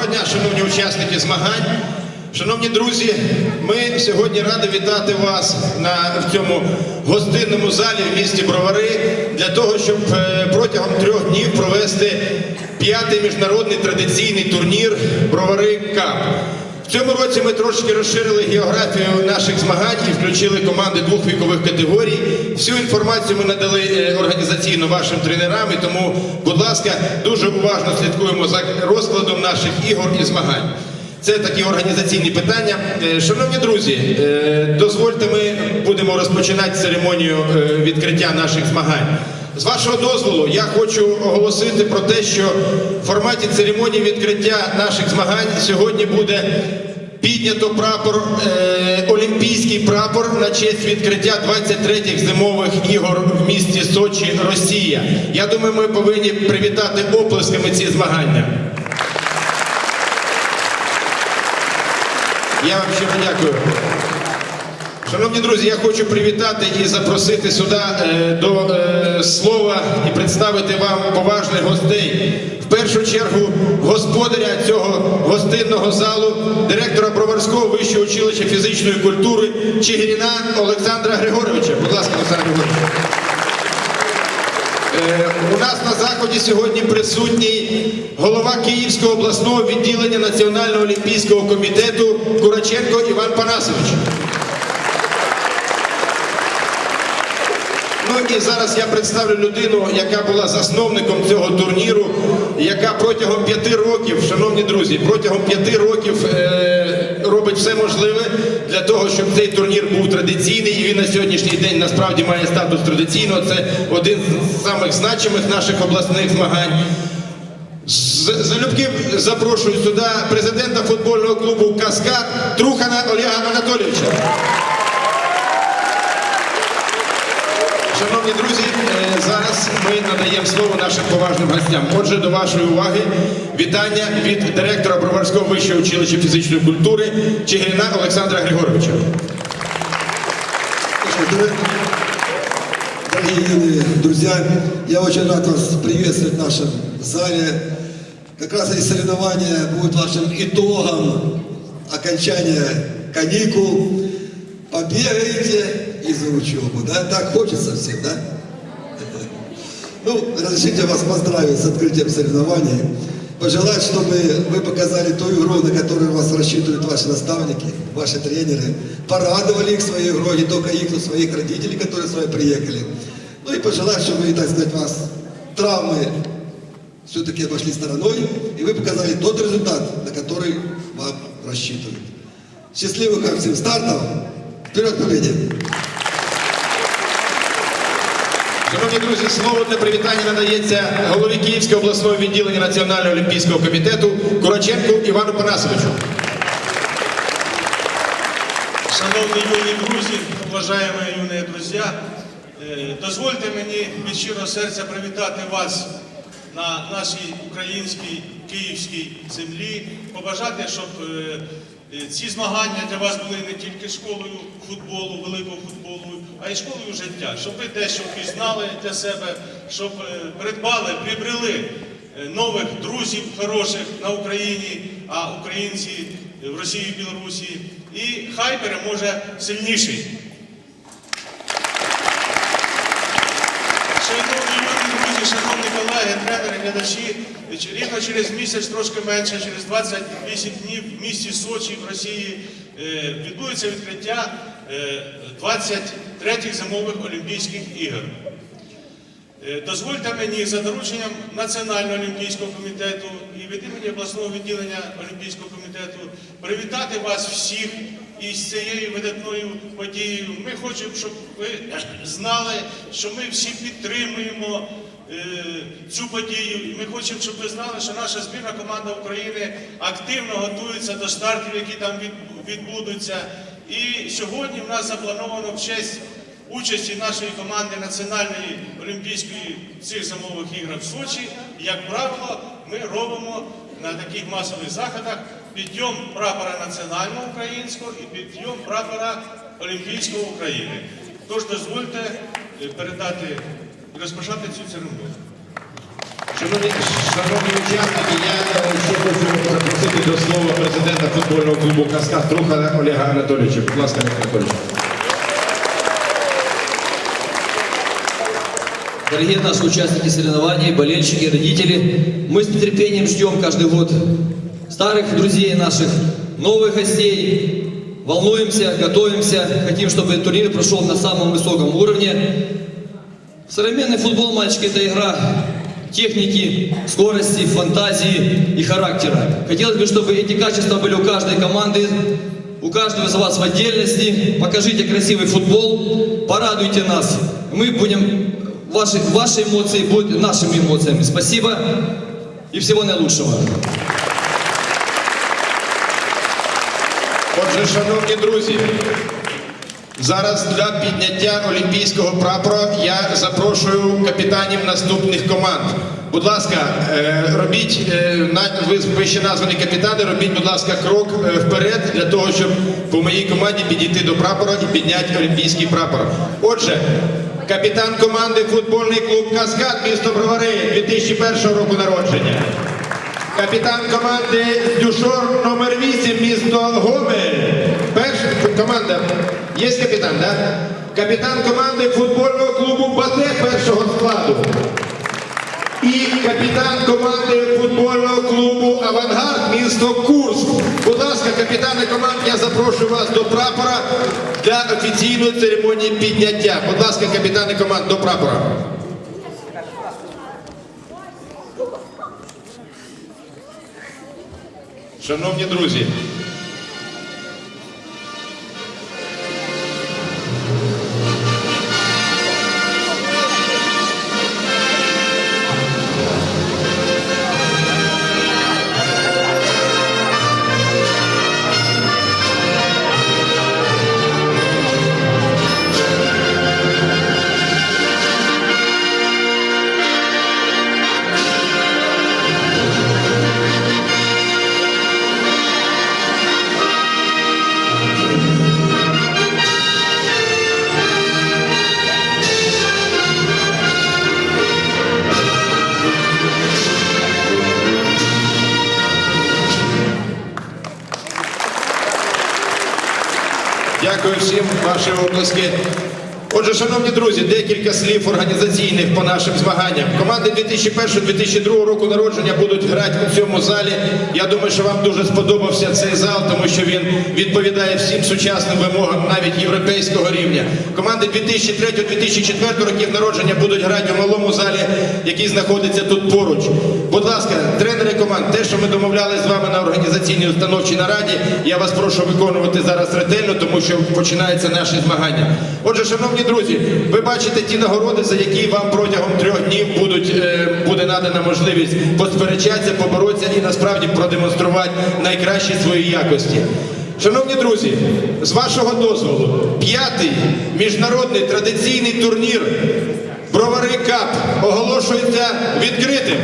Доброго дня, шановні учасники змагань. Шановні друзі, ми сьогодні раді вітати вас на в цьому гостинному залі в місті Бровари для того, щоб е, протягом трьох днів провести п'ятий міжнародний традиційний турнір Бровари Кап. Цьому році ми трошки розширили географію наших змагань і включили команди двох вікових категорій. Всю інформацію ми надали е, організаційно вашим тренерам, і тому, будь ласка, дуже уважно слідкуємо за розкладом наших ігор і змагань. Це такі організаційні питання. Е, Шановні друзі, е, дозвольте, ми будемо розпочинати церемонію відкриття наших змагань. З вашого дозволу я хочу оголосити про те, що в форматі церемонії відкриття наших змагань сьогодні буде піднято прапор, е, олімпійський прапор на честь відкриття 23-х зимових ігор в місті Сочі, Росія. Я думаю, ми повинні привітати оплесками ці змагання. Я вам щиро дякую. Шановні друзі, я хочу привітати і запросити сюди е, до е, слова і представити вам поважних гостей. В першу чергу господаря цього гостинного залу, директора Броварського вищого училища фізичної культури Чигиріна Олександра Григоровича. Будь ласка, Олександр Григорович. Е, У нас на заході сьогодні присутній голова Київського обласного відділення Національного олімпійського комітету Кураченко Іван Панасович. Ну і зараз я представлю людину, яка була засновником цього турніру, яка протягом п'яти років, шановні друзі, протягом п'яти років е, робить все можливе для того, щоб цей турнір був традиційний, і він на сьогоднішній день насправді має статус традиційного. Це один з самих значимих наших обласних змагань. Залюбки запрошую сюди президента футбольного клубу Каскад Трухана Олега Анатолійовича. Шановні друзі, е, зараз ми надаємо слово нашим поважним гостям. Отже, до вашої уваги вітання від директора Броварського вищого училища фізичної культури Чигирина Олександра Григоровича. Дорогие- друзья, я очень рад вас приветствовать в нашем зале. Как раз эти соревнования будут вашим итогом окончания каникул. Побегаете и за учебу, да? Так хочется всем, да? Ну, разрешите вас поздравить с открытием соревнований. Пожелать, чтобы вы показали ту игру, на которую вас рассчитывают ваши наставники, ваши тренеры. Порадовали их своей игрой, не только их, но своих родителей, которые с вами приехали. Ну и пожелать, чтобы, так сказать, вас травмы все-таки обошли стороной, и вы показали тот результат, на который вам рассчитывают. Счастливых вам всем стартов! Вперед, победе! Шановні друзі, слово для привітання надається голові Київського обласного відділення Національного олімпійського комітету Кураченку Івану Панасовичу. Шановні юні друзі, уважаємо юні друзі, е, дозвольте мені від щирого серця привітати вас на нашій українській київській землі, побажати, щоб е, е, ці змагання для вас були не тільки школою футболу, великого футболу, а й школою життя, щоб ви дещо впізнали для себе, щоб е, придбали, прибрели е, нових друзів хороших на Україні, а українці в Росії і Білорусі. І хай переможе сильніший. Шановні колеги, тренери, глядачі, рівно через місяць, трошки менше, через 28 днів в місті Сочі в Росії е, відбудеться відкриття 23-х зимових Олімпійських ігор. Е, Дозвольте мені за дорученням Національного олімпійського комітету і від імені обласного відділення Олімпійського комітету привітати вас всіх із цією видатною подією. Ми хочемо, щоб ви знали, що ми всі підтримуємо е, цю подію. Ми хочемо, щоб ви знали, що наша збірна команда України активно готується до стартів, які там відбудуться. І сьогодні в нас заплановано в честь участі нашої команди Національної олімпійської цих зимових ігор в Сочі, як правило, ми робимо на таких масових заходах підйом прапора національного українського і підйом прапора Олімпійського України. Тож дозвольте е, передати і розпочати цю церемонію. Шановні, шановні учасники, я е, ще хочу запросити до слова президента футбольного клубу Каскад Труха Олега Анатолійовича. Будь ласка, Олег Анатолійович. Дорогие наши участники соревнований, болельщики, родители, мы с нетерпением ждем каждый год старых друзей наших, новых гостей, волнуемся, готовимся, хотим, чтобы турнир прошел на самом высоком уровне. Современный футбол, мальчики, это игра техники, скорости, фантазии и характера. Хотелось бы, чтобы эти качества были у каждой команды, у каждого из вас в отдельности. Покажите красивый футбол, порадуйте нас. Мы будем, ваши, ваши эмоции будут нашими эмоциями. Спасибо и всего наилучшего. Отже, шановні друзі, зараз для підняття олімпійського прапора я запрошую капітанів наступних команд. Будь ласка, е, робіть е, ви вище названі капітани, робіть, будь ласка, крок е, вперед для того, щоб по моїй команді підійти до прапора і підняти олімпійський прапор. Отже, капітан команди футбольний клуб Каскад місто Бровари 2001 року народження. Капітан команди Дюшор номер 8 місто Гомель. Перша команда. Є капітан, так? Да? Капітан команди футбольного клубу Бате першого складу. І капітан команди футбольного клубу Авангард місто Курск. Будь ласка, капітани команд, я запрошую вас до прапора для офіційної церемонії підняття. Будь ласка, капітани команд до прапора. Шановні друзі, Дякую всім ваші оплески. Отже, шановні друзі, декілька слів організаційних по нашим змаганням. Команди 2001-2002 року народження будуть грати у цьому залі. Я думаю, що вам дуже сподобався цей зал, тому що він відповідає всім сучасним вимогам навіть європейського рівня. Команди 2003-2004 років народження будуть грати у малому залі, який знаходиться тут поруч. Будь ласка, тренери команд, те, що ми домовлялися з вами на організаційній установчій нараді, я вас прошу виконувати зараз ретельно, тому що починаються наші змагання. Отже, шановні друзі, ви бачите ті нагороди, за які вам протягом трьох днів будуть, е, буде надана можливість посперечатися, поборотися і насправді продемонструвати найкращі свої якості. Шановні друзі, з вашого дозволу, п'ятий міжнародний традиційний турнір Бровари Кап оголошується відкритим.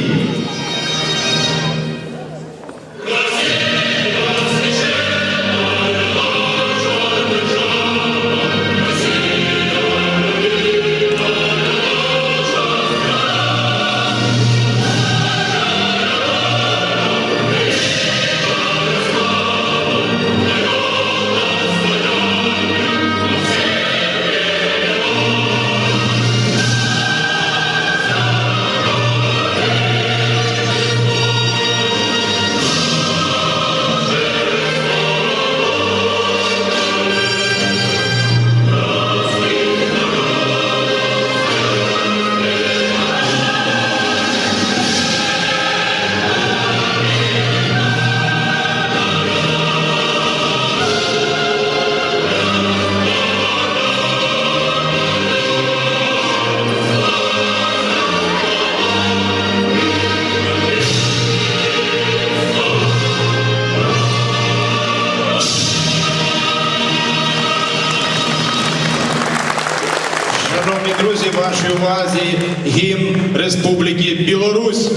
Росії. Шановні вашій увазі гімн Республіки Білорусь.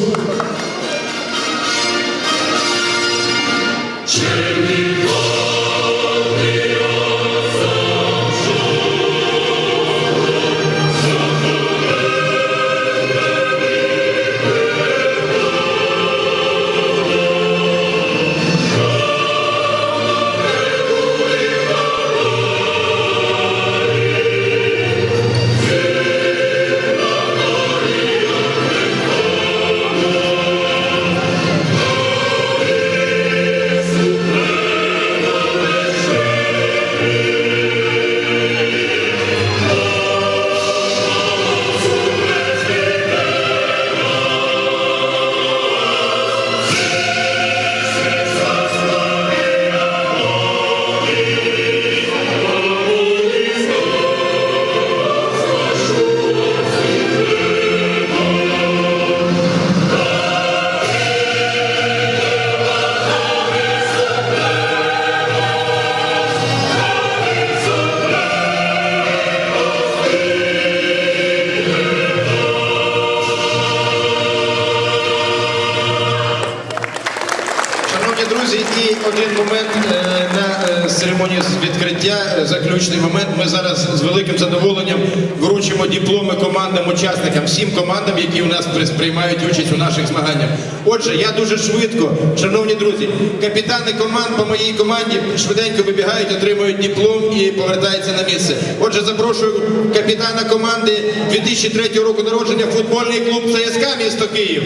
Шановні друзі, і один момент е, на е, церемонії з відкриття, е, заключний момент. Ми зараз з великим задоволенням вручимо дипломи командам, учасникам, всім командам, які у нас приймають участь у наших змаганнях. Отже, я дуже швидко, шановні друзі, капітани команд по моїй команді швиденько вибігають, отримують диплом і повертаються на місце. Отже, запрошую капітана команди 2003 року народження футбольний клуб ЦСКА місто Київ.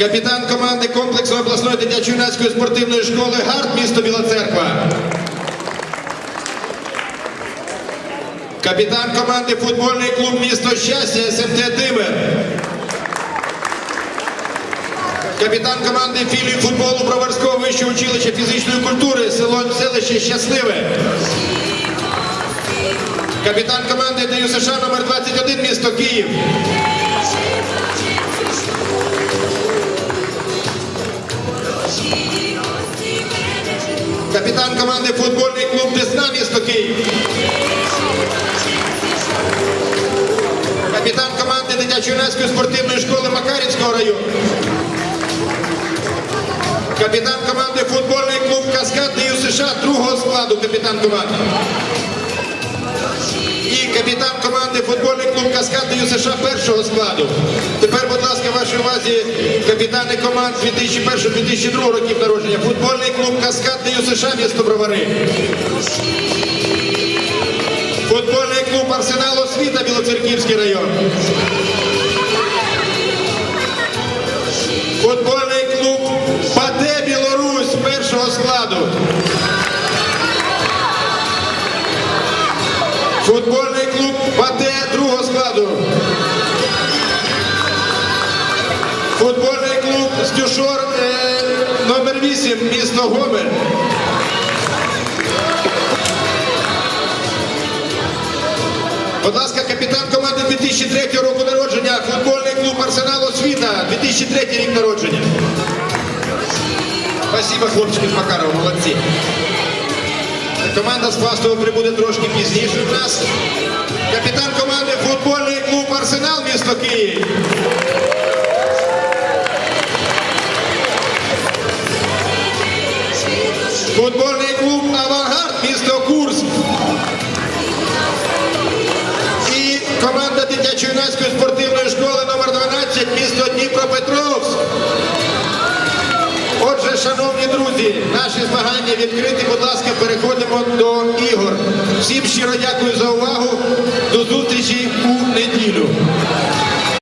Капітан команди комплексу обласної дитячо-юнацької спортивної школи Гард, місто Біла Церква. Капітан команди футбольний клуб місто Щастя СМТ Димир. Капітан команди філії футболу Броварського вищого училища фізичної культури село селище Щасливе. Капітан команди ДЮ США номер 21 місто Київ. Капітан команди футбольний клуб Десна місто Київ. Капітан команди дитячо-юнацької спортивної школи Макарівського району. Капітан команди футбольний клуб Каскад ДЮ США другого складу капітан команди. І капітан команди футбольний клуб Каскад США першого складу. Тепер, будь ласка, вашій увазі капітани команд 2001-2002 років народження. Футбольний клуб Каскад ДЮ США місто Бровари. Футбольний клуб Арсенал Освіта Білоцерківський район. Футбольний другого складу. Футбольний клуб Стюшор е, номер 8 місто Гомель. Будь ласка, капітан команди 2003 року народження, футбольний клуб Арсенал Освіта, 2003 рік народження. Спасибо, хлопчики з Макарова, молодці. Команда з Фастова прибуде трошки пізніше в нас. Капітан команди футбольний клуб Арсенал місто Київ. Футбольний клуб Авангард місто Курск. І команда дитячо-юнацької спортивної школи шановні друзі, наші змагання відкриті. Будь ласка, переходимо до ігор. Всім щиро дякую за увагу. До зустрічі у неділю.